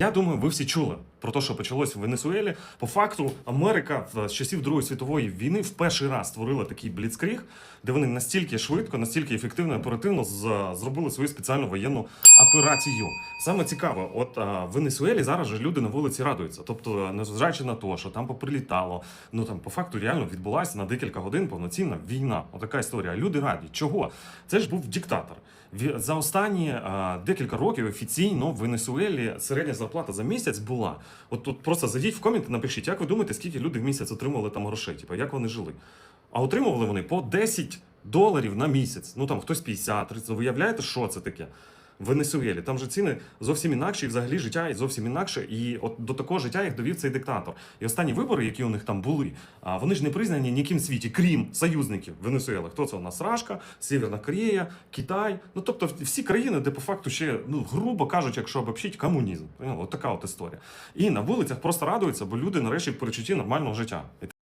Я думаю, ви всі чули про те, що почалось в Венесуелі. По факту, Америка з часів Другої світової війни в перший раз створила такий бліцкріг, де вони настільки швидко, настільки ефективно і оперативно зробили свою спеціальну воєнну операцію. Саме цікаво, от а, в Венесуелі зараз же люди на вулиці радуються. Тобто, незважаючи на те, що там поприлітало, ну там по факту реально відбулася на декілька годин повноцінна війна. Отака історія. Люди раді. Чого? Це ж був диктатор. За останні а, декілька років офіційно в Венесуелі середня зарплата за місяць була. От тут просто зайдіть в коменти, напишіть, як ви думаєте, скільки люди в місяць отримували там грошей? Типу, як вони жили? А отримували вони по 10 доларів на місяць. Ну там хтось 50, 30. Ви уявляєте, що це таке? Венесуелі. Там же ціни зовсім інакші, і взагалі життя зовсім інакше. І от до такого життя їх довів цей диктатор. І останні вибори, які у них там були, а вони ж не признані ніким світі, крім союзників Венесуели. Хто це у нас? Рашка, Сєвєрна Корея, Китай. Ну тобто всі країни, де по факту ще, ну грубо кажучи, якщо обобщить, комунізм. Ну, от така от історія. І на вулицях просто радуються, бо люди нарешті в перечутті нормального життя.